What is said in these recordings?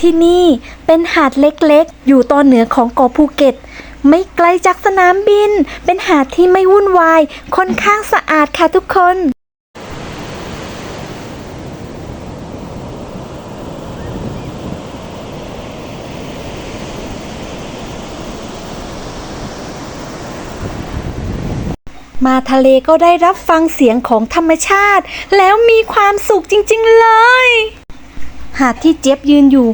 ที่นี่เป็นหาดเล็กๆ อยู่ตอนเหนือของเกาะภูเก็ต ไม่ไกลจากสนามบิน เป็นหาดที่ไม่วุ่นวาย ค่อนข้างสะอาดค่ะทุกคนมาทะเลก็ได้รับฟังเสียงของธรรมชาติ แล้วมีความสุขจริง ๆ เลย หาดที่เจี๊ยบยืนอยู่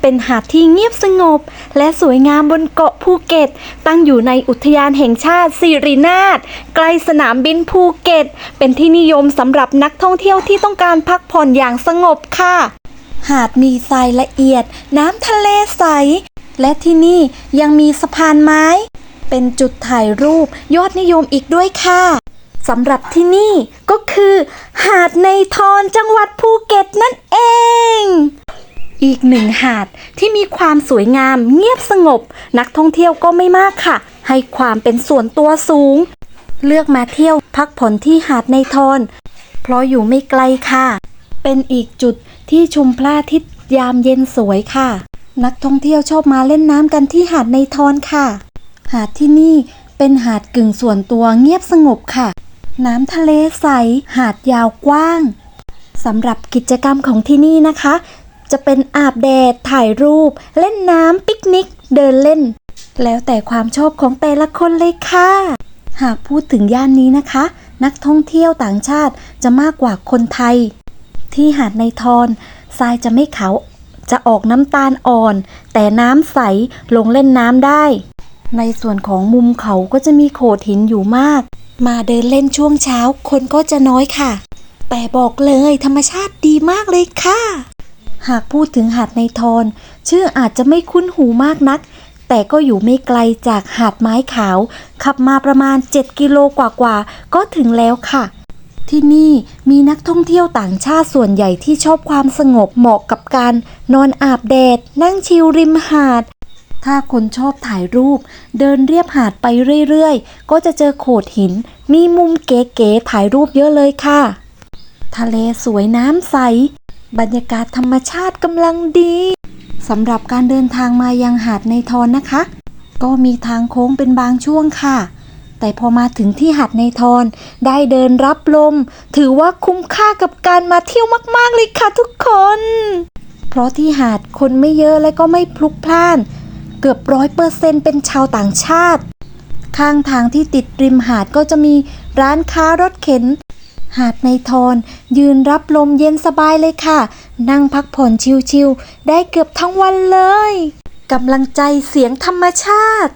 เป็นหาดที่เงียบสงบ และสวยงามบนเกาะภูเก็ต ตั้งอยู่ในอุทยานแห่งชาติสิรินาถใกล้สนามบินภูเก็ต เป็นที่นิยมสำหรับนักท่องเที่ยวที่ต้องการพักผ่อนอย่างสงบค่ะ หาดมีทรายละเอียด น้ำทะเลใส และที่นี่ยังมีสะพานไม้ เป็นจุดถ่ายรูปยอดนิยมอีกด้วยค่ะสำหรับที่นี่ก็คือ หาดในทอนจังหวัดภูเก็ตนั่นเอง อีกหนึ่งหาดที่มีความสวยงามเงียบสงบ นักท่องเที่ยวก็ไม่มากค่ะ ให้ความเป็นส่วนตัวสูง เลือกมาเที่ยวพักผ่อนที่หาดในทอน เพราะอยู่ไม่ไกลค่ะ เป็นอีกจุดที่ชมพระอาทิตย์ยามเย็นสวยค่ะ นักท่องเที่ยวชอบมาเล่นน้ำกันที่หาดในทอนค่ะ หาดที่นี่เป็นหาดกึ่งส่วนตัวเงียบสงบค่ะ น้ำทะเลใส หาดยาวกว้างสำหรับกิจกรรมของที่นี่นะคะ จะเป็นอาบแดด ถ่ายรูป เล่นน้ำปิกนิก เดินเล่น แล้วแต่ความชอบของแต่ละคนเลยค่ะ หากพูดถึงย่านนี้นะคะ นักท่องเที่ยวต่างชาติจะมากกว่าคนไทย ที่หาดในทอนทรายจะไม่ขาวจะออกน้ำตาลอ่อน แต่น้ำใสลงเล่นน้ำได้ ในส่วนของมุมเขาก็จะมีโขดหินอยู่มาก มาเดินเล่นช่วงเช้าคนก็จะน้อยค่ะ แต่บอกเลยธรรมชาติดีมากเลยค่ะ หากพูดถึงหาดในทอนชื่ออาจจะไม่คุ้นหูมากนัก แต่ก็อยู่ไม่ไกลจากหาดไม้ขาว ขับมาประมาณ 7 กิโลกว่าๆก็ถึงแล้วค่ะ ที่นี่มีนักท่องเที่ยวต่างชาติส่วนใหญ่ที่ชอบความสงบเหมาะกับการ นอนอาบแดด นั่งชิลริมหาด ถ้าคนชอบถ่ายรูป เดินเรียบหาดไปเรื่อยๆ ก็จะเจอโขดหิน มีมุมเก๋ๆถ่ายรูปเยอะเลยค่ะ ทะเลสวยน้ำใส บรรยากาศธรรมชาติกำลังดีสำหรับการเดินทางมายังหาดในทอนนะคะ ก็มีทางโค้งเป็นบางช่วงค่ะ แต่พอมาถึงที่หาดในทอนได้เดินรับลม ถือว่าคุ้มค่ากับการมาเที่ยวมากๆเลยค่ะทุกคน เพราะที่หาดคนไม่เยอะและก็ไม่พลุกพล่าน เกือบร้อยเปอร์เซ็นเป็นชาวต่างชาติ ข้างทางที่ติดริมหาดก็จะมีร้านค้ารถเข็น หาดในทอนยืนรับลมเย็นสบายเลยค่ะ นั่งพักผ่อนชิวๆได้เกือบทั้งวันเลยกำลังใจเสียงธรรมชาติ